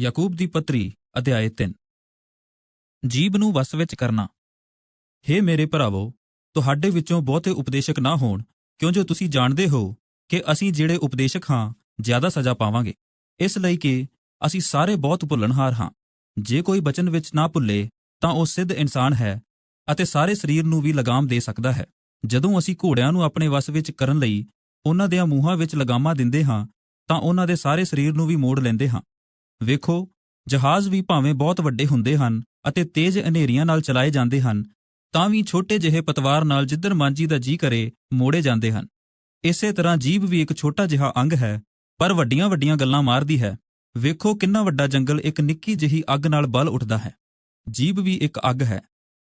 ਯਾਕੂਬ ਦੀ ਪੱਤਰੀ ਅਧਿਆਇ 3 ਜੀਬ ਨੂੰ ਵਸ ਵਿੱਚ ਕਰਨਾ। ਹੇ ਮੇਰੇ ਭਰਾਵੋ, ਤੁਹਾਡੇ ਵਿੱਚੋਂ ਬਹੁਤੇ ਉਪਦੇਸ਼ਕ ਨਾ ਹੋਣ, ਕਿਉਂ ਜੋ ਤੁਸੀਂ ਜਾਣਦੇ ਹੋ ਕਿ ਅਸੀਂ ਜਿਹੜੇ ਉਪਦੇਸ਼ਕ ਹਾਂ, ਜ਼ਿਆਦਾ ਸਜ਼ਾ ਪਾਵਾਂਗੇ। ਇਸ ਲਈ ਕਿ ਅਸੀਂ ਸਾਰੇ ਬਹੁਤ ਭੁੱਲਣਹਾਰ ਹਾਂ। ਜੇ ਕੋਈ ਬਚਨ ਵਿੱਚ ਨਾ ਭੁੱਲੇ, ਤਾਂ ਉਹ ਸਿੱਧ ਇਨਸਾਨ ਹੈ ਅਤੇ ਸਾਰੇ ਸਰੀਰ ਨੂੰ ਵੀ ਲਗਾਮ ਦੇ ਸਕਦਾ ਹੈ। ਜਦੋਂ ਅਸੀਂ ਘੋੜਿਆਂ ਨੂੰ ਆਪਣੇ ਵਸ ਵਿੱਚ ਕਰਨ ਲਈ ਉਹਨਾਂ ਦੇ ਮੂੰਹਾਂ ਵਿੱਚ ਲਗਾਮਾਂ ਦਿੰਦੇ ਹਾਂ, ਤਾਂ ਉਹਨਾਂ ਦੇ ਸਾਰੇ ਸਰੀਰ ਨੂੰ ਵੀ ਮੋੜ ਲੈਂਦੇ ਹਾਂ। ਵੇਖੋ, ਜਹਾਜ਼ ਵੀ ਭਾਵੇਂ ਬਹੁਤ ਵੱਡੇ ਹੁੰਦੇ ਹਨ ਅਤੇ ਤੇਜ਼ ਹਨੇਰੀਆਂ ਨਾਲ ਚਲਾਏ ਜਾਂਦੇ ਹਨ, ਤਾਂ ਵੀ ਛੋਟੇ ਜਿਹੇ ਪਤਵਾਰ ਨਾਲ ਜਿੱਧਰ ਮਾਂਜੀ ਦਾ ਜੀ ਕਰੇ, ਮੋੜੇ ਜਾਂਦੇ ਹਨ। ਇਸੇ ਤਰ੍ਹਾਂ ਜੀਬ ਵੀ ਇੱਕ ਛੋਟਾ ਜਿਹਾ ਅੰਗ ਹੈ, ਪਰ ਵੱਡੀਆਂ ਵੱਡੀਆਂ ਗੱਲਾਂ ਮਾਰਦੀ ਹੈ। ਵੇਖੋ ਕਿੰਨਾ ਵੱਡਾ ਜੰਗਲ ਇੱਕ ਨਿੱਕੀ ਜਿਹੀ ਅੱਗ ਨਾਲ ਬਲ ਉੱਠਦਾ ਹੈ। ਜੀਬ ਵੀ ਇੱਕ ਅੱਗ ਹੈ।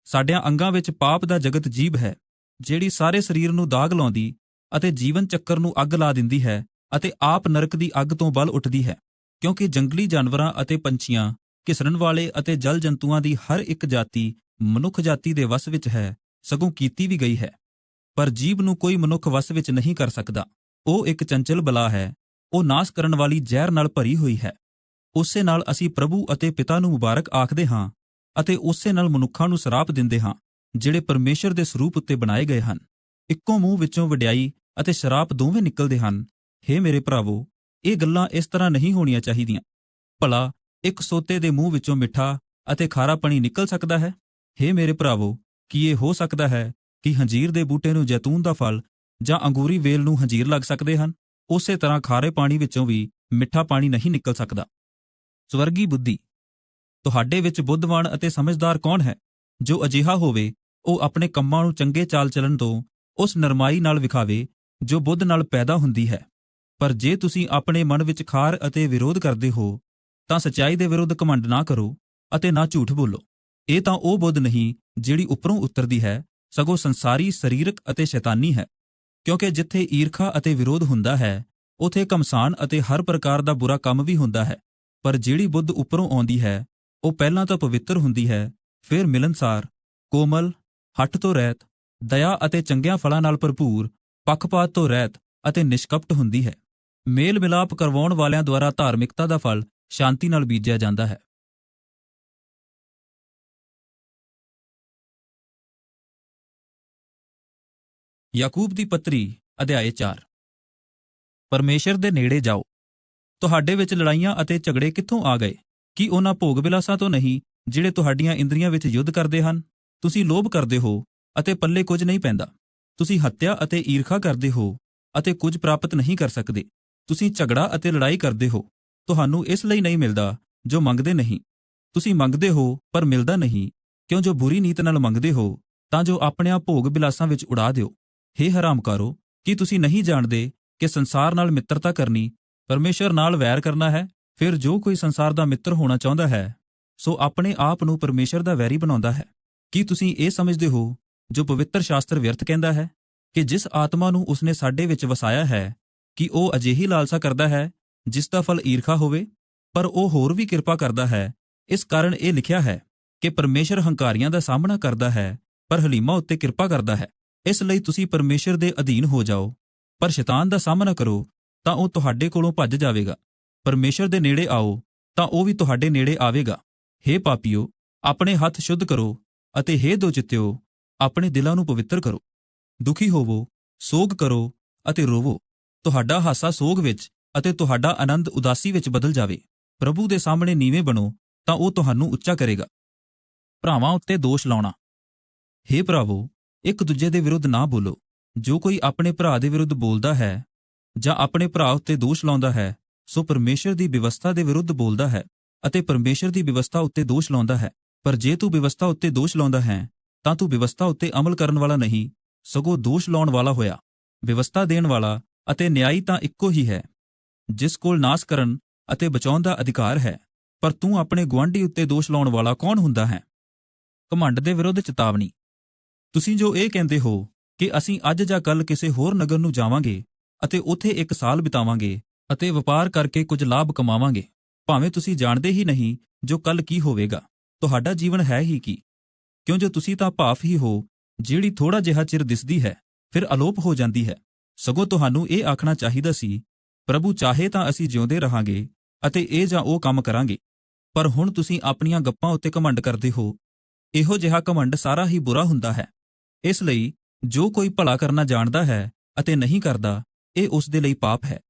ਸਾਡਿਆਂ ਅੰਗਾਂ ਵਿੱਚ ਪਾਪ ਦਾ ਜਗਤ ਜੀਬ ਹੈ, ਜਿਹੜੀ ਸਾਰੇ ਸਰੀਰ ਨੂੰ ਦਾਗ ਲਾਉਂਦੀ ਅਤੇ ਜੀਵਨ ਚੱਕਰ ਨੂੰ ਅੱਗ ਲਾ ਦਿੰਦੀ ਹੈ ਅਤੇ ਆਪ ਨਰਕ ਦੀ ਅੱਗ ਤੋਂ ਬਲ ਉੱਠਦੀ ਹੈ। ਕਿਉਂਕਿ ਜੰਗਲੀ ਜਾਨਵਰਾਂ ਅਤੇ ਪੰਛੀਆਂ ਘਿਸਰਨ ਵਾਲੇ ਅਤੇ ਜਲ ਜੰਤੂਆਂ ਦੀ ਹਰ ਇੱਕ ਜਾਤੀ ਮਨੁੱਖ ਜਾਤੀ ਦੇ ਵਸ ਵਿੱਚ ਹੈ, ਸਗੋਂ ਕੀਤੀ ਵੀ ਗਈ ਹੈ। ਪਰ ਜੀਵ ਨੂੰ ਕੋਈ ਮਨੁੱਖ ਵਸ ਵਿੱਚ ਨਹੀਂ ਕਰ ਸਕਦਾ। ਉਹ ਇੱਕ ਚੰਚਲ ਬਲਾ ਹੈ। ਉਹ ਨਾਸ ਕਰਨ ਵਾਲੀ ਜ਼ਹਿਰ ਨਾਲ ਭਰੀ ਹੋਈ ਹੈ। ਉਸੇ ਨਾਲ ਅਸੀਂ ਪ੍ਰਭੂ ਅਤੇ ਪਿਤਾ ਨੂੰ ਮੁਬਾਰਕ ਆਖਦੇ ਹਾਂ ਅਤੇ ਉਸੇ ਨਾਲ ਮਨੁੱਖਾਂ ਨੂੰ ਸਰਾਪ ਦਿੰਦੇ ਹਾਂ, ਜਿਹੜੇ ਪਰਮੇਸ਼ਰ ਦੇ ਸਰੂਪ ਉੱਤੇ ਬਣਾਏ ਗਏ ਹਨ। ਇੱਕੋ ਮੂੰਹ ਵਿੱਚੋਂ ਵਡਿਆਈ ਅਤੇ ਸ਼ਰਾਪ ਦੋਵੇਂ ਨਿਕਲਦੇ ਹਨ। हे ਮੇਰੇ ਭਰਾਵੋ ਇਹ ਗੱਲਾਂ ਇਸ ਤਰ੍ਹਾਂ ਨਹੀਂ ਹੋਣੀਆਂ ਚਾਹੀਦੀਆਂ। ਭਲਾ, ਇੱਕ ਸੋਤੇ ਦੇ ਮੂੰਹ ਵਿੱਚੋਂ ਮਿੱਠਾ ਅਤੇ ਖਾਰਾ ਪਾਣੀ ਨਿਕਲ ਸਕਦਾ ਹੈ? हे ਮੇਰੇ ਭਰਾਵੋ, ਕੀ ਇਹ ਹੋ ਸਕਦਾ ਹੈ ਕਿ ਹੰਜੀਰ ਦੇ ਬੂਟੇ ਨੂੰ ਜੈਤੂਨ ਦਾ ਫਲ ਜਾਂ ਅੰਗੂਰੀ ਵੇਲ ਨੂੰ ਹੰਜੀਰ ਲੱਗ ਸਕਦੇ ਹਨ? ਉਸੇ ਤਰ੍ਹਾਂ ਖਾਰੇ ਪਾਣੀ ਵਿੱਚੋਂ ਵੀ ਮਿੱਠਾ ਪਾਣੀ ਨਹੀਂ ਨਿਕਲ ਸਕਦਾ। ਸਵਰਗੀ ਬੁੱਧੀ, ਤੁਹਾਡੇ ਵਿੱਚ ਬੁੱਧਵਾਨ ਅਤੇ ਸਮਝਦਾਰ ਕੌਣ ਹੈ ਜੋ ਅਜਿਹਾ ਹੋਵੇ, ਉਹ ਆਪਣੇ ਕੰਮਾਂ ਨੂੰ ਚੰਗੇ ਚਾਲ ਚੱਲਣ ਤੋਂ ਉਸ ਨਰਮਾਈ ਨਾਲ ਵਿਖਾਵੇ ਜੋ ਬੁੱਧ ਨਾਲ ਪੈਦਾ ਹੁੰਦੀ ਹੈ। ਪਰ ਜੇ ਤੁਸੀਂ ਆਪਣੇ ਮਨ ਵਿੱਚ ਖਾਰ ਅਤੇ ਵਿਰੋਧ ਕਰਦੇ ਹੋ, ਤਾਂ ਸਚਾਈ ਦੇ ਵਿਰੁੱਧ ਘਮੰਡ ਨਾ ਕਰੋ ਅਤੇ ਨਾ ਝੂਠ ਬੋਲੋ। ਇਹ ਤਾਂ ਉਹ ਬੁੱਧ ਨਹੀਂ ਜਿਹੜੀ ਉੱਪਰੋਂ ਉਤਰਦੀ ਹੈ, ਸਗੋਂ ਸੰਸਾਰੀ, ਸਰੀਰਕ ਅਤੇ ਸ਼ੈਤਾਨੀ ਹੈ। ਕਿਉਂਕਿ ਜਿੱਥੇ ਈਰਖਾ ਅਤੇ ਵਿਰੋਧ ਹੁੰਦਾ ਹੈ, ਉਥੇ ਕਮਸਾਨ ਅਤੇ ਹਰ ਪ੍ਰਕਾਰ ਦਾ ਬੁਰਾ ਕੰਮ ਵੀ ਹੁੰਦਾ ਹੈ। ਪਰ ਜਿਹੜੀ ਬੁੱਧ ਉੱਪਰੋਂ ਆਉਂਦੀ ਹੈ, ਉਹ ਪਹਿਲਾਂ ਤਾਂ ਪਵਿੱਤਰ ਹੁੰਦੀ ਹੈ, ਫਿਰ ਮਿਲਨਸਾਰ, ਕੋਮਲ, ਹੱਠ ਤੋਂ ਰਹਿਤ ਦਇਆ ਅਤੇ ਚੰਗਿਆਂ ਫਲਾਂ ਨਾਲ ਭਰਪੂਰ, ਪੱਖਪਾਤ ਤੋਂ ਰਹਿਤ ਅਤੇ ਨਿਸ਼ਕਪਟ ਹੁੰਦੀ ਹੈ। ਮੇਲ ਮਿਲਾਪ ਕਰਵਾਉਣ ਵਾਲਿਆਂ ਦੁਆਰਾ ਧਾਰਮਿਕਤਾ ਦਾ ਫਲ ਸ਼ਾਂਤੀ ਨਾਲ ਬੀਜਿਆ ਜਾਂਦਾ ਹੈ। ਯਾਕੂਬ ਦੀ ਪੱਤਰੀ ਅਧਿਆਏ 4 ਪਰਮੇਸ਼ਰ ਦੇ ਨੇੜੇ ਜਾਓ। ਤੁਹਾਡੇ ਵਿੱਚ ਲੜਾਈਆਂ ਅਤੇ ਝਗੜੇ ਕਿੱਥੋਂ ਆ ਗਏ? ਕੀ ਉਹਨਾਂ ਭੋਗ ਵਿਲਾਸਾਂ ਤੋਂ ਨਹੀਂ, ਜਿਹੜੇ ਤੁਹਾਡੀਆਂ ਇੰਦਰੀਆਂ ਵਿੱਚ ਯੁੱਧ ਕਰਦੇ ਹਨ? ਤੁਸੀਂ ਲੋਭ ਕਰਦੇ ਹੋ ਅਤੇ ਪੱਲੇ ਕੁਝ ਨਹੀਂ ਪੈਂਦਾ। ਤੁਸੀਂ ਹੱਤਿਆ ਅਤੇ ਈਰਖਾ ਕਰਦੇ ਹੋ ਅਤੇ ਕੁਝ ਪ੍ਰਾਪਤ ਨਹੀਂ ਕਰ ਸਕਦੇ। ਤੁਸੀਂ ਝਗੜਾ ਅਤੇ ਲੜਾਈ ਕਰਦੇ ਹੋ, ਤੁਹਾਨੂੰ ਇਸ ਲਈ ਨਹੀਂ ਮਿਲਦਾ ਜੋ ਮੰਗਦੇ ਨਹੀਂ। ਤੁਸੀਂ ਮੰਗਦੇ ਹੋ, ਪਰ ਮਿਲਦਾ ਨਹੀਂ। ਕਿਉਂ ਜੋ ਬੁਰੀ ਨੀਤ ਨਾਲ ਮੰਗਦੇ ਹੋ, ਤਾਂ ਜੋ ਆਪਣੇ ਆਪ ਭੋਗ ਬਿਲਾਸਾਂ ਵਿੱਚ ਉਡਾ ਦਿਓ। ਹੇ ਹਰਾਮਕਾਰੋ, ਕੀ ਤੁਸੀਂ ਨਹੀਂ ਜਾਣਦੇ ਕਿ ਸੰਸਾਰ ਨਾਲ ਮਿੱਤਰਤਾ ਕਰਨੀ ਪਰਮੇਸ਼ਰ ਨਾਲ ਵੈਰ ਕਰਨਾ ਹੈ? ਫਿਰ ਜੋ ਕੋਈ ਸੰਸਾਰ ਦਾ ਮਿੱਤਰ ਹੋਣਾ ਚਾਹੁੰਦਾ ਹੈ, ਸੋ ਆਪਣੇ ਆਪ ਨੂੰ ਪਰਮੇਸ਼ਰ ਦਾ ਵੈਰੀ ਬਣਾਉਂਦਾ ਹੈ। ਕੀ ਤੁਸੀਂ ਇਹ ਸਮਝਦੇ ਹੋ, ਜੋ ਪਵਿੱਤਰ ਸ਼ਾਸਤਰ ਵਿਅਰਥ ਕਹਿੰਦਾ ਹੈ, ਕਿ ਜਿਸ ਆਤਮਾ ਨੂੰ ਉਸਨੇ ਸਾਡੇ ਵਿੱਚ ਵਸਾਇਆ ਹੈ ਕਿ ਉਹ ਅਜਿਹੀ ਲਾਲਸਾ ਕਰਦਾ ਹੈ ਜਿਸ ਦਾ ਫਲ ਈਰਖਾ ਹੋਵੇ, ਪਰ ਉਹ ਹੋਰ ਵੀ ਕਿਰਪਾ ਕਰਦਾ ਹੈ। ਇਸ ਕਾਰਨ ਇਹ ਲਿਖਿਆ ਹੈ ਕਿ ਪਰਮੇਸ਼ਰ ਹੰਕਾਰੀਆਂ ਦਾ ਸਾਹਮਣਾ ਕਰਦਾ ਹੈ, ਪਰ ਹਲੀਮਾ ਉੱਤੇ ਕਿਰਪਾ ਕਰਦਾ ਹੈ। ਇਸ ਲਈ ਤੁਸੀਂ ਪਰਮੇਸ਼ਰ ਦੇ ਅਧੀਨ ਹੋ ਜਾਓ। ਪਰ ਸ਼ੈਤਾਨ ਦਾ ਸਾਹਮਣਾ ਕਰੋ, ਤਾਂ ਉਹ ਤੁਹਾਡੇ ਕੋਲੋਂ ਭੱਜ ਜਾਵੇਗਾ। ਪਰਮੇਸ਼ਰ ਦੇ ਨੇੜੇ ਆਓ, ਤਾਂ ਉਹ ਵੀ ਤੁਹਾਡੇ ਨੇੜੇ ਆਵੇਗਾ। हे ਪਾਪੀਓ, ਆਪਣੇ ਹੱਥ ਸ਼ੁੱਧ ਕਰੋ ਅਤੇ हे ਦੋ ਚਿੱਤਿਓ ਆਪਣੇ ਦਿਲਾਂ ਨੂੰ ਪਵਿੱਤਰ ਕਰੋ। ਦੁਖੀ ਹੋਵੋ, ਸੋਗ ਕਰੋ ਅਤੇ ਰੋਵੋ। ਤੁਹਾਡਾ ਹਾਸਾ ਸੋਗ ਵਿੱਚ ਅਤੇ ਤੁਹਾਡਾ ਆਨੰਦ ਉਦਾਸੀ ਵਿੱਚ ਬਦਲ ਜਾਵੇ। ਪ੍ਰਭੂ ਦੇ ਸਾਹਮਣੇ ਨੀਵੇਂ ਬਣੋ, ਤਾਂ ਉਹ ਤੁਹਾਨੂੰ ਉੱਚਾ ਕਰੇਗਾ। ਭਰਾਵਾਂ ਉੱਤੇ ਦੋਸ਼ ਲਾਉਣਾ। हे ਭਰਾਵੋ, ਇੱਕ ਦੂਜੇ ਦੇ ਵਿਰੁੱਧ ਨਾ ਬੋਲੋ। ਜੋ ਕੋਈ ਆਪਣੇ ਭਰਾ ਦੇ ਵਿਰੁੱਧ ਬੋਲਦਾ ਹੈ ਜਾਂ ਆਪਣੇ ਭਰਾ ਉੱਤੇ ਦੋਸ਼ ਲਾਉਂਦਾ ਹੈ, ਸੋ ਪਰਮੇਸ਼ਰ ਦੀ ਵਿਵਸਥਾ ਦੇ ਵਿਰੁੱਧ ਬੋਲਦਾ ਹੈ ਅਤੇ ਪਰਮੇਸ਼ਰ ਦੀ ਵਿਵਸਥਾ ਉੱਤੇ ਦੋਸ਼ ਲਾਉਂਦਾ ਹੈ। ਪਰ ਜੇ ਤੂੰ ਵਿਵਸਥਾ ਉੱਤੇ ਦੋਸ਼ ਲਾਉਂਦਾ ਹੈ, ਤਾਂ ਤੂੰ ਵਿਵਸਥਾ ਉੱਤੇ ਅਮਲ ਕਰਨ ਵਾਲਾ ਨਹੀਂ, ਸਗੋਂ ਦੋਸ਼ ਲਾਉਣ ਵਾਲਾ ਹੋਇਆ। ਵਿਵਸਥਾ ਦੇਣ ਵਾਲਾ ਅਤੇ ਨਿਆਈ ਤਾਂ ਇੱਕੋ ਹੀ ਹੈ, ਜਿਸ ਕੋਲ ਨਾਸ ਕਰਨ ਅਤੇ ਬਚਾਉਣ ਦਾ ਅਧਿਕਾਰ ਹੈ, ਪਰ ਤੂੰ ਆਪਣੇ ਗੁਆਂਢੀ ਉੱਤੇ ਦੋਸ਼ ਲਾਉਣ ਵਾਲਾ ਕੌਣ ਹੁੰਦਾ ਹੈ? ਘਮੰਡ ਦੇ ਵਿਰੁੱਧ ਚੇਤਾਵਨੀ। ਤੁਸੀਂ ਜੋ ਇਹ ਕਹਿੰਦੇ ਹੋ ਕਿ ਅਸੀਂ ਅੱਜ ਜਾਂ ਕੱਲ ਕਿਸੇ ਹੋਰ ਨਗਰ ਨੂੰ ਜਾਵਾਂਗੇ ਅਤੇ ਉੱਥੇ ਇੱਕ ਸਾਲ ਬਿਤਾਵਾਂਗੇ ਅਤੇ ਵਪਾਰ ਕਰਕੇ ਕੁਝ ਲਾਭ ਕਮਾਵਾਂਗੇ, ਭਾਵੇਂ ਤੁਸੀਂ ਜਾਣਦੇ ਹੀ ਨਹੀਂ ਜੋ ਕੱਲ ਕੀ ਹੋਵੇਗਾ, ਤੁਹਾਡਾ ਜੀਵਨ ਹੈ ਹੀ ਕੀ? ਕਿਉਂ ਜੋ ਤੁਸੀਂ ਤਾਂ ਭਾਫ ਹੀ ਹੋ, ਜਿਹੜੀ ਥੋੜਾ ਜਿਹਾ ਚਿਰ ਦਿਸਦੀ ਹੈ, ਫਿਰ ਅਲੋਪ ਹੋ ਜਾਂਦੀ ਹੈ। ਸਗੋਂ ਤੁਹਾਨੂੰ ਇਹ ਆਖਣਾ ਚਾਹੀਦਾ ਸੀ, ਪ੍ਰਭੂ ਚਾਹੇ ਤਾਂ ਅਸੀਂ ਜਿਉਂਦੇ ਰਹਾਂਗੇ ਅਤੇ ਇਹ ਜਾਂ ਉਹ ਕੰਮ ਕਰਾਂਗੇ, ਪਰ ਹੁਣ ਤੁਸੀਂ ਆਪਣੀਆਂ ਗੱਪਾਂ ਉੱਤੇ ਘਮੰਡ ਕਰਦੇ ਹੋ। ਇਹੋ ਜਿਹਾ ਘਮੰਡ ਸਾਰਾ ਹੀ ਬੁਰਾ ਹੁੰਦਾ ਹੈ। ਇਸ ਲਈ ਜੋ ਕੋਈ ਭਲਾ ਕਰਨਾ ਜਾਣਦਾ ਹੈ ਅਤੇ ਨਹੀਂ ਕਰਦਾ, ਇਹ ਉਸ ਦੇ ਲਈ ਪਾਪ ਹੈ।